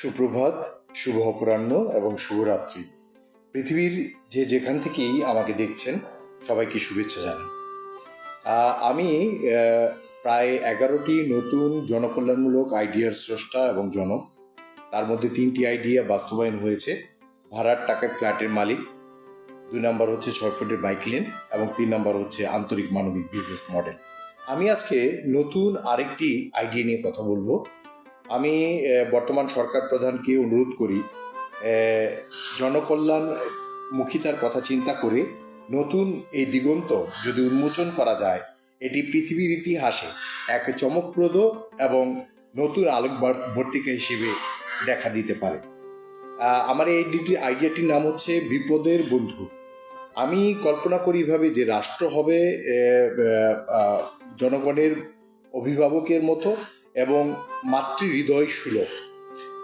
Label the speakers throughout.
Speaker 1: সুপ্রভাত, শুভ অপরাহ্ন এবং শুভরাত্রি। পৃথিবীর যে যেখান থেকেই আমাকে দেখছেন, সবাইকে শুভেচ্ছা জানাই। আমি প্রায় এগারোটি নতুন জনকল্যাণমূলক আইডিয়ার স্রষ্টা এবং জনক। তার মধ্যে তিনটি আইডিয়া বাস্তবায়ন হয়েছে। ভাড়ার টাকায় ফ্ল্যাটের মালিক, দুই নম্বর হচ্ছে ছয় ফুটের বাইক লেন এবং তিন নম্বর হচ্ছে আন্তরিক মানবিক বিজনেস মডেল। আমি আজকে নতুন আরেকটি আইডিয়া নিয়ে কথা বলব। আমি বর্তমান সরকার প্রধানকে অনুরোধ করি আহ, জনকল্যাণ মুখিতার কথা চিন্তা করে নতুন এই দিগন্ত যদি উন্মোচন করা যায় এটি পৃথিবীর ইতিহাসে এক চমকপ্রদ এবং নতুন আলোক বার- হিসেবে দেখা দিতে পারে। আমার এই ডিটি- আইডিয়াটির নাম হচ্ছে বিপদের বন্ধু। আমি কল্পনা করি এভাবে যে রাষ্ট্র হবে জনগণের অভিভাবকের মতো এবং মাতৃ হৃদয় সুলভ।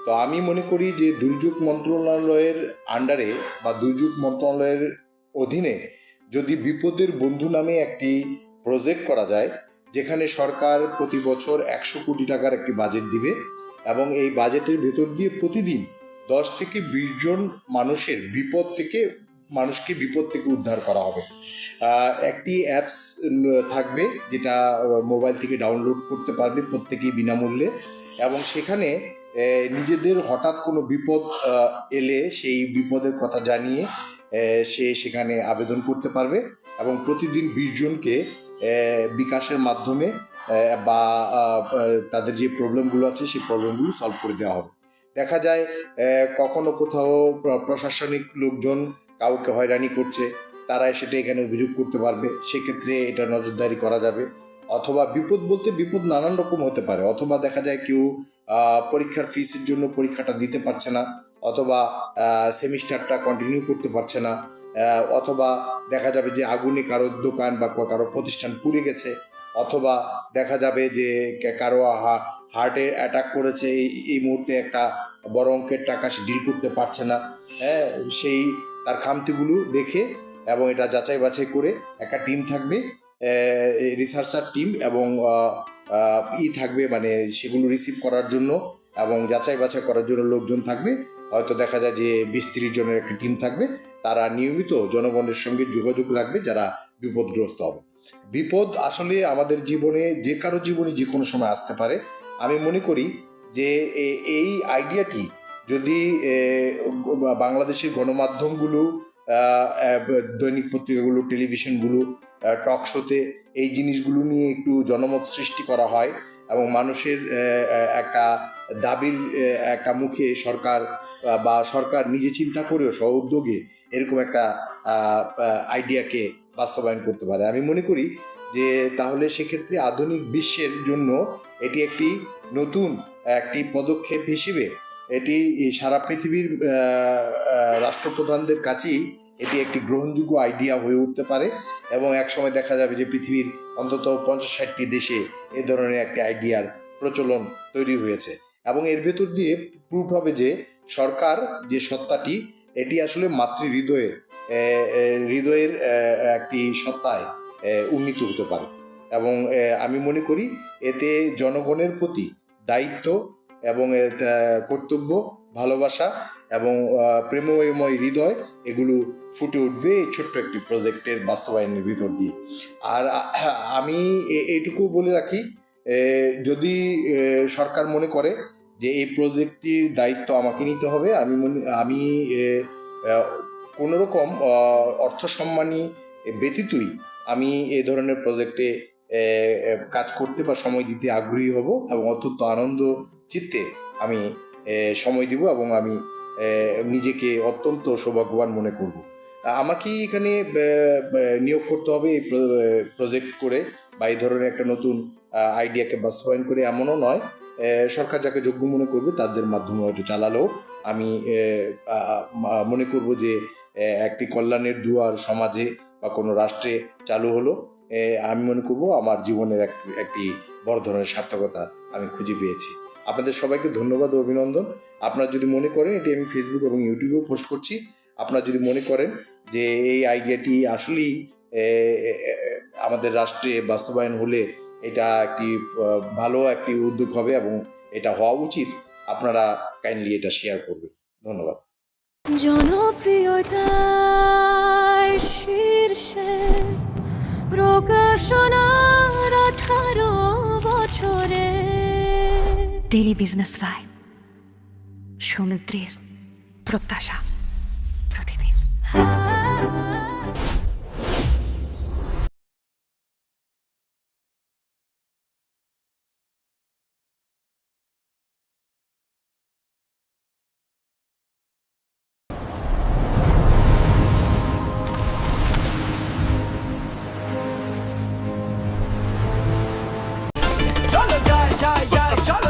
Speaker 1: তো আমি মনে করি যে দুর্যোগ মন্ত্রণালয়ের আন্ডারে বা দুর্যোগ মন্ত্রণালয়ের অধীনে যদি বিপদের বন্ধু নামে একটি প্রজেক্ট করা যায়, যেখানে সরকার প্রতি বছর একশো কোটি টাকার একটি বাজেট দিবে এবং এই বাজেটের ভেতর দিয়ে প্রতিদিন দশ থেকে বিশ জন মানুষের বিপদ থেকে মানুষকে বিপদ থেকে উদ্ধার করা হবে। একটি অ্যাপস থাকবে যেটা মোবাইল থেকে ডাউনলোড করতে পারবে প্রত্যেকেই বিনামূল্যে এবং সেখানে নিজেদের হঠাৎ কোনো বিপদ এলে সেই বিপদের কথা জানিয়ে সে সেখানে আবেদন করতে পারবে এবং প্রতিদিন বিশ জনকে বিকাশের মাধ্যমে বা তাদের যে প্রবলেমগুলো আছে সেই প্রবলেমগুলো সলভ করে দেওয়া হবে। দেখা যায় কখনো কোথাও প্রশাসনিক লোকজন কাউকে হয়রানি করছে, তারা সেটা এখানে অভিযোগ করতে পারবে। সেক্ষেত্রে এটা নজরদারি করা যাবে। অথবা বিপদ বলতে বিপদ নানান রকম হতে পারে। অথবা দেখা যায় কেউ পরীক্ষার ফিসের জন্য পরীক্ষাটা দিতে পারছে না, অথবা সেমিস্টারটা কন্টিনিউ করতে পারছে না অথবা দেখা যাবে যে আগুনে কারও দোকান বা কারও প্রতিষ্ঠান পুড়ে গেছে, অথবা দেখা যাবে যে কারও হার্টে অ্যাটাক করেছে, এই মুহূর্তে একটা বড় অঙ্কের টাকা সে ডিল করতে পারছে না। হ্যাঁ সেই তার খামতিগুলো দেখে এবং এটা যাচাই বাছাই করে একটা টিম থাকবে রিসার্চার টিম এবং ই থাকবে মানে সেগুলো রিসিভ করার জন্য এবং যাচাই বাছাই করার জন্য লোকজন থাকবে। হয়তো দেখা যায় যে বিশ তিরিশ জনের একটা টিম থাকবে। তারা নিয়মিত জনগণের সঙ্গে যোগাযোগ রাখবে যারা বিপদগ্রস্ত হবে। বিপদ আসলে আমাদের জীবনে যে কারও জীবনে যে কোনো সময় আসতে পারে। আমি মনে করি যে এই আইডিয়াটি যদি বাংলাদেশের গণমাধ্যমগুলো দৈনিক পত্রিকাগুলো, টেলিভিশনগুলো টক শোতে এই জিনিসগুলো নিয়ে একটু জনমত সৃষ্টি করা হয় এবং মানুষের একটা দাবির একটা মুখে সরকার বা সরকার নিজে চিন্তা করেও স্ব উদ্যোগে এরকম একটা আইডিয়াকে বাস্তবায়ন করতে পারে। আমি মনে করি যে তাহলে সেক্ষেত্রে আধুনিক বিশ্বের জন্য এটি একটি নতুন একটি পদক্ষেপ হিসেবে এটি সারা পৃথিবীর রাষ্ট্রপ্রধানদের কাছেই এটি একটি গ্রহণযোগ্য আইডিয়া হয়ে উঠতে পারে এবং একসময় দেখা যাবে যে পৃথিবীর অন্তত পঞ্চাশ ষাটটি দেশে এ ধরনের একটি আইডিয়ার প্রচলন তৈরি হয়েছে। এবং এর ভেতর দিয়ে প্রুফ হবে যে সরকার যে সত্তাটি, এটি আসলে মাতৃ হৃদয়ে হৃদয়ের একটি সত্তায় উন্নীত হতে পারে। এবং আমি মনে করি এতে জনগণের প্রতি দায়িত্ব এবং কর্তব্য ভালোবাসা এবং আহ, প্রেমময় হৃদয় এগুলো ফুটে উঠবে এই ছোট্ট একটি প্রজেক্টের বাস্তবায়নের ভিতর দিয়ে। আর আমি এইটুকু বলে রাখি যদি সরকার মনে করে যে এই প্রজেক্টটির দায়িত্ব আমাকে নিতে হবে আমি মনে আমি কোনোরকম অর্থ সম্মানী ব্যতীতই আমি এ ধরনের প্রজেক্টে কাজ করতে বা সময় দিতে আগ্রহী হব এবং অত্যন্ত আনন্দ চিত্তে আমি সময় দিব এবং আমি নিজেকে অত্যন্ত সৌভাগ্যবান মনে করব। আমাকেই এখানে নিয়োগ করতে হবে এই প্রজেক্ট করে বা এই ধরনের একটা নতুন আইডিয়াকে বাস্তবায়ন করে এমনও নয় সরকার যাকে যোগ্য মনে করবে তাদের মাধ্যমে হয়তো চালালেও আমি মনে করব যে একটি কল্যাণের দুয়ার সমাজে বা কোনো রাষ্ট্রে চালু হলো আমি মনে করব আমার জীবনের এক, একটি বড় ধরনের সার্থকতা আমি খুঁজে পেয়েছি। আপনাদের সবাইকে ধন্যবাদ ও অভিনন্দন। আপনারা যদি মনে করেন, এটি আমি ফেসবুক এবং ইউটিউবেও পোস্ট করছি, আপনারা যদি মনে করেন যে এই আইডিয়াটি আসলেই আমাদের রাষ্ট্রে বাস্তবায়ন হলে এটা একটি ভালো একটি উদ্যোগ হবে এবং এটা হওয়া উচিত, আপনারা কাইন্ডলি এটা শেয়ার করবেন। ধন্যবাদ।
Speaker 2: জনপ্রিয়তায়
Speaker 3: ডেইলি বিজনেস ভাইব সমুদ্রের প্রত্যাশা প্রতিদিন
Speaker 4: চলো যাই যাই